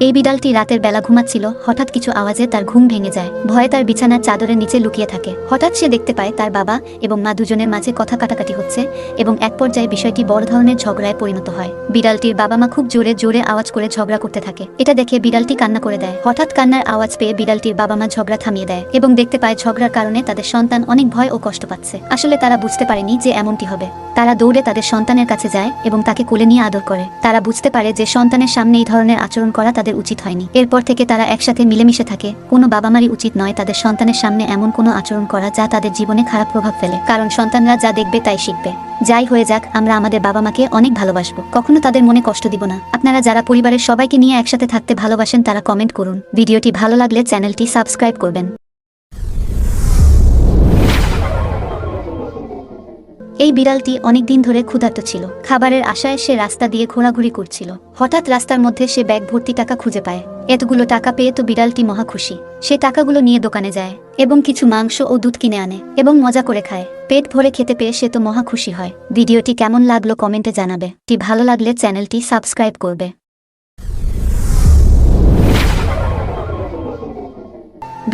এই বিড়ালটি রাতের বেলা ঘুমাচ্ছিল, হঠাৎ কিছু আওয়াজে তার ঘুম ভেঙে যায়। ভয়ে তার বিছানার চাদরের নিচে লুকিয়ে থাকে। হঠাৎ সে দেখতে পায় তার বাবা এবং মা দুজনের মাঝে কথা কাটাকাটি হচ্ছে এবং এক পর্যায়ে বিষয়টি বড় ধরনের ঝগড়ায় পরিণত হয়। বিড়ালটির বাবা মা খুব জোরে জোরে আওয়াজ করে ঝগড়া করতে থাকে। এটা দেখে বিড়ালটি কান্না করে দেয়। হঠাৎ কান্নার আওয়াজ পেয়ে বিড়ালটির বাবা মা ঝগড়া থামিয়ে দেয় এবং দেখতে পায় ঝগড়ার কারণে তাদের সন্তান অনেক ভয় ও কষ্ট পাচ্ছে। আসলে তারা বুঝতে পারেনি যে এমনটি হবে। তারা দৌড়ে তাদের সন্তানের কাছে যায় এবং তাকে কোলে নিয়ে আদর করে। তারা বুঝতে পারে যে সন্তানের সামনে এই ধরনের আচরণ করা তাদের উচিত হয়নি। এরপর থেকে তারা একসাথে মিলেমিশে থাকে। কোনো বাবা মারই উচিত নয় তাদের সন্তানের সামনে এমন কোনো আচরণ করা যা তাদের জীবনে খারাপ প্রভাব ফেলে। কারণ সন্তানরা যা দেখবে তাই শিখবে। যাই হয়ে যাক, আমরা আমাদের বাবা মাকে অনেক ভালোবাসবো। কখনো তাদের মনে কষ্ট দিব না। আপনারা যারা পরিবারের সবাইকে নিয়ে একসাথে থাকতে ভালোবাসেন তারা কমেন্ট করুন। ভিডিওটি ভালো লাগলে চ্যানেলটি সাবস্ক্রাইব করবেন। এই বিড়ালটি অনেকদিন ধরে ক্ষুধার্ত ছিল। খাবারের আশায় সে রাস্তা দিয়ে ঘোরাঘুরি করছিল। হঠাৎ রাস্তার মধ্যে সে ব্যাগ ভর্তি টাকা খুঁজে পায়। এতগুলো টাকা পেয়ে তো বিড়ালটি মহা খুশি। সে টাকাগুলো নিয়ে দোকানে যায় এবং কিছু মাংস ও দুধ কিনে আনে এবং মজা করে খায়। পেট ভরে খেতে পেয়ে সে তো মহা খুশি হয়। ভিডিওটি কেমন লাগল কমেন্টে জানাবে। টি ভালো লাগলে চ্যানেলটি সাবস্ক্রাইব করবে।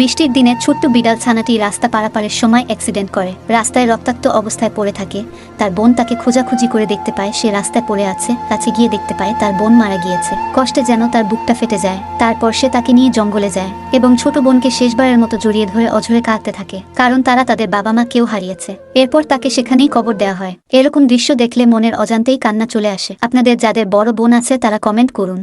বৃষ্টির দিনে ছোট্ট বিড়াল ছানাটি রাস্তা পারাপারের সময় অ্যাক্সিডেন্ট করে। রাস্তায় রক্তাক্ত অবস্থায় পড়ে থাকে। তার বোন তাকে খোঁজাখুঁজি করে দেখতে পায়। সে রাস্তায় পড়ে আছে, কাছে গিয়ে দেখতে পায় তার বোন মারা গিয়েছে। কষ্টে যেন তার বুকটা ফেটে যায়। তারপর সে তাকে নিয়ে জঙ্গলে যায় এবং ছোট বোনকে শেষবারের মতো জড়িয়ে ধরে অঝরে কাঁদতে থাকে, কারণ তারা তাদের বাবা মা কেউ হারিয়েছে। এরপর তাকে সেখানেই কবর দেওয়া হয়। এরকম দৃশ্য দেখলে মনের অজান্তেই কান্না চলে আসে। আপনাদের যাদের বড় বোন আছে তারা কমেন্ট করুন।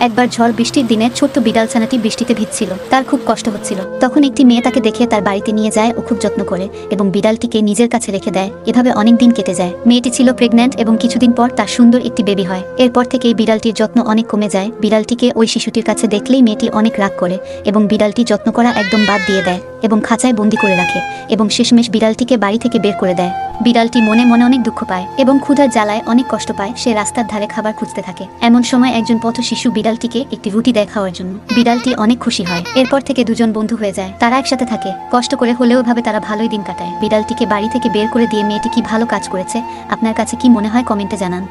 একবার ঝড় বৃষ্টির দিনে ছোট্ট বিড়াল ছানাটি বৃষ্টিতে ভিজছিল। তার খুব কষ্ট হচ্ছিল। তখন একটি মেয়ে তাকে দেখে তার বাড়িতে নিয়ে যায় ও খুব যত্ন করে এবং বিড়ালটিকে নিজের কাছে রেখে দেয়। এভাবে অনেক দিন কেটে যায়। মেয়েটি ছিল প্রেগন্যান্ট এবং কিছুদিন পর তার সুন্দর একটি বেবি হয়। এরপর থেকেই বিড়ালটির যত্ন অনেক কমে যায়। বিড়ালটিকে ওই শিশুটির কাছে দেখলেই মেয়েটি অনেক রাগ করে এবং বিড়ালটি যত্ন করা একদম বাদ দিয়ে দেয়। এবং খাঁচায় বন্দি করে রাখে এবং শেষমেশ বিড়ালটিকে বাড়ি থেকে বের করে দেয়। বিড়ালটি মনে মনে অনেক দুঃখ পায় এবং ক্ষুধার জ্বালায় অনেক কষ্ট পায়। সে রাস্তার ধারে খাবার খুঁজতে থাকে। এমন সময় একজন পথ শিশু বিড়ালটিকে একটি রুটি দেয় খাওয়ার জন্য। বিড়ালটি অনেক খুশি হয়। এরপর থেকে দুজন বন্ধু হয়ে যায়। তারা একসাথে থাকে। কষ্ট করে হলেও ভাবে তারা ভালোই দিন কাটায়। বিড়ালটিকে বাড়ি থেকে বের করে দিয়ে মেয়েটি কি ভালো কাজ করেছে? আপনার কাছে কি মনে হয়? কমেন্টে জানান।